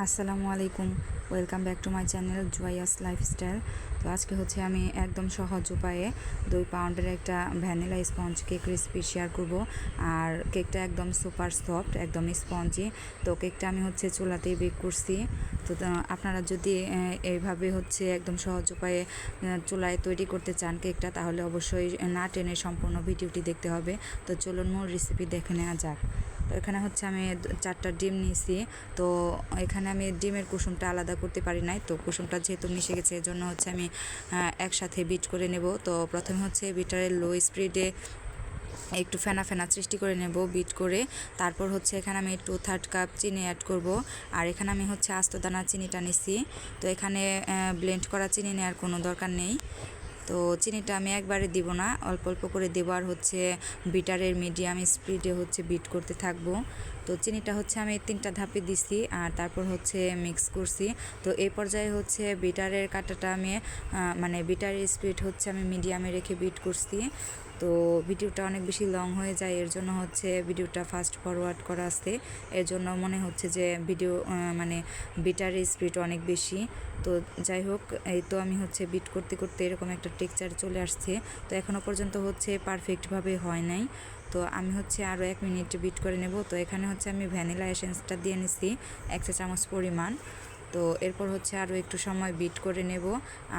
আসসালামু আলাইকুম। Welcome back to my channel Joya's lifestyle তো আজকে হচ্ছে আমি একদম সহজ উপায়ে দুই পাউন্ডের একটা vanilla sponge cake recipe share করব। আর কেকটা একদম সুপার সফট একদম স্পঞ্জি তো কেকটা আমি হচ্ছে চুলাতেই বেক করছি। তো আপনারা যদি এইভাবে হচ্ছে একদম সহজ উপায়ে চুলায় তৈরি করতে চান কেকটা, তাহলে অবশ্যই না টেনে সম্পূর্ণ ভিডিওটি দেখতে হবে। তো চলুন মূল রেসিপি দেখে নেওয়া যাক। এখানে হচ্ছে আমি চারটা ডিম নিয়েছি। তো এখানে আমি ডিমের কুসুমটা আলাদা করতে পারি নাই। তো কুসুমটা যেহেতু মিশে গেছে, এজন্য হচ্ছে আমি একসাথে বিট করে নেব। তো প্রথমে হচ্ছে বিটারের লো স্পিডে একটু ফেনা ফেনা সৃষ্টি করে নেব বিট করে। তারপর হচ্ছে এখানে আমি টু থার্ড কাপ চিনি অ্যাড করব। আর এখানে আমি হচ্ছে আস্ত দানা চিনিটা নিছি। তো এখানে ব্লেন্ড করা চিনি নেওয়ার কোনো দরকার নেই। তো চিনিটা আমি একবারে দিব না, অল্প অল্প করে দেবো। আর হচ্ছে বিটারের মিডিয়াম স্পিডে হচ্ছে বিট করতে থাকব। তো চিনিটা হচ্ছে আমি তিনটা ধাপে দিছি আর তারপর হচ্ছে মিক্স করছি। তো এই পর্যায়ে হচ্ছে বিটারের কাটাটা আমি মানে বিটারের স্পিড হচ্ছে আমি মিডিয়ামে রেখে বিট করছি। তো ভিডিওটা অনেক বেশি লং হয়ে যায়, এর জন্য হচ্ছে ভিডিওটা ফাস্ট ফরওয়ার্ড করা আছে। এর জন্য মনে হচ্ছে যে ভিডিও মানে বিটারের স্পিড অনেক বেশি। তো যাই হোক, এই তো আমি হচ্ছে বিট করতে করতে এরকম একটা টেক্সচার চলে আসছে। তো এখনও পর্যন্ত হচ্ছে পারফেক্টভাবে হয় নাই। তো আমি হচ্ছে আরও এক মিনিট বিট করে নেব। তো এখানে হচ্ছে আমি ভ্যানিলা এসেন্সটা দিয়ে নিছি, এক চা চামচ পরিমাণ। তো এরপর হচ্ছে আরও একটু সময় বিট করে নেব।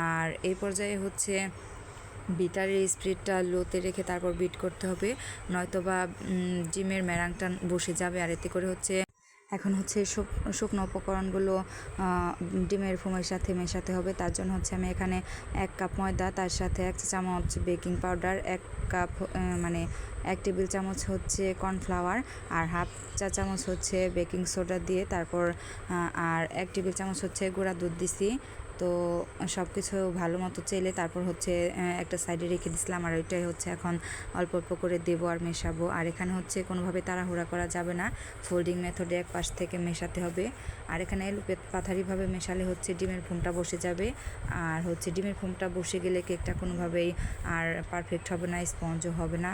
আর এই পর্যায়ে হচ্ছে বিটারের স্পিডটা লোতে রেখে তারপর বিট করতে হবে। নয়তো বা ডিমের ম্যারাংটা বসে যাবে আর এতে করে হচ্ছে এখন হচ্ছে শুকনো উপকরণগুলো ডিমের ফোমের সাথে মেশাতে হবে। তার জন্য হচ্ছে আমি এখানে এক কাপ ময়দা, তার সাথে এক চামচ বেকিং পাউডার, এক কাপ মানে এক টেবিল চামচ হচ্ছে কর্নফ্লাওয়ার আর হাফ চা চামচ হচ্ছে বেকিং সোডা দিয়ে তারপর আর এক টেবিল চামচ হচ্ছে গুঁড়া দুধ দিছি। তো সব কিছু ভালো মতো চেলে তারপর হচ্ছে একটা সাইডে রেখে দিছিলাম আর ওইটাই হচ্ছে এখন অল্প অল্প করে দেবো আর মেশাবো। আর এখানে হচ্ছে কোনোভাবে তাড়াহুড়া করা যাবে না ফোল্ডিং মেথডে এক পাশ থেকে মেশাতে হবে। আর এখানে পাথারিভাবে মেশালে হচ্ছে ডিমের ফোমটা বসে যাবে। আর হচ্ছে ডিমের ফোমটা বসে গেলে কেকটা কোনোভাবেই আর পারফেক্ট হবে না স্পঞ্জও হবে না।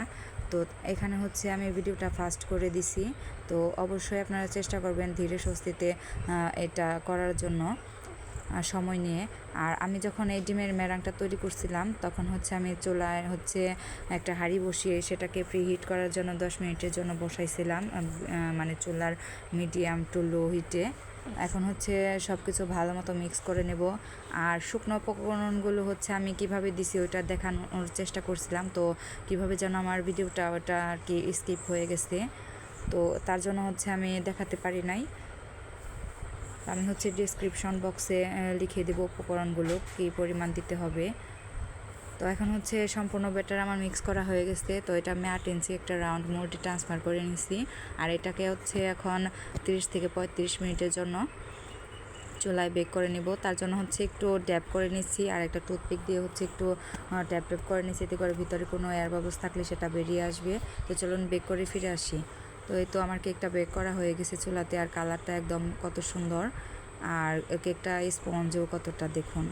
তো এখানে হচ্ছে আমি ভিডিওটা ফাস্ট করে দিছি। তো অবশ্যই আপনারা চেষ্টা করবেন ধীরে স্বস্তিতে এটা করার জন্য। সময় নিয়ে। আর আমি যখন এই ডিমের ম্যারাংটা তৈরি করছিলাম, তখন হচ্ছে আমি চুলায় হচ্ছে একটা হাঁড়ি বসিয়ে সেটাকে ফ্রি হিট করার জন্য দশ মিনিটের জন্য বসাইছিলাম মানে চুলার মিডিয়াম টু লো হিটে এখন হচ্ছে সব কিছু ভালো মতো মিক্স করে নেব। আর শুকনো উপকরণগুলো হচ্ছে আমি কীভাবে দিছি ওইটা দেখানোর চেষ্টা করছিলাম। তো কীভাবে যেন আমার ভিডিওটা ওটা আর কি স্কিপ হয়ে গেছে। তো তার জন্য হচ্ছে আমি দেখাতে পারি নাই। আমি হচ্ছে ডিসক্রিপশন বক্সে লিখে দেবো উপকরণগুলো, কী পরিমাণ দিতে হবে। তো এখন হচ্ছে সম্পূর্ণ ব্যাটার আমার মিক্স করা হয়ে গেছে। তো এটা ম্যাট ইঞ্চি একটা রাউন্ড মোল্ডে ট্রান্সফার করে নিছি। আর এটাকে হচ্ছে এখন তিরিশ থেকে পঁয়ত্রিশ মিনিটের জন্য চুলায় বেক করে নিব। তার জন্য হচ্ছে একটু ড্যাপ করে নিচ্ছি আর একটা টুথপিক দিয়ে হচ্ছে একটু ট্যাপ ট্যাপ করে নিচ্ছি এতে করে ভিতরে কোনো এয়ার বাবলস থাকলে সেটা বেরিয়ে আসবে। তো চলুন বেক করে ফিরে আসি। তো এই তো আমার কেকটা বেক করা হয়ে গেছে চুলাতে আর কালারটা একদম কত সুন্দর। আর কেকটা স্পঞ্জও কতটা দেখুন।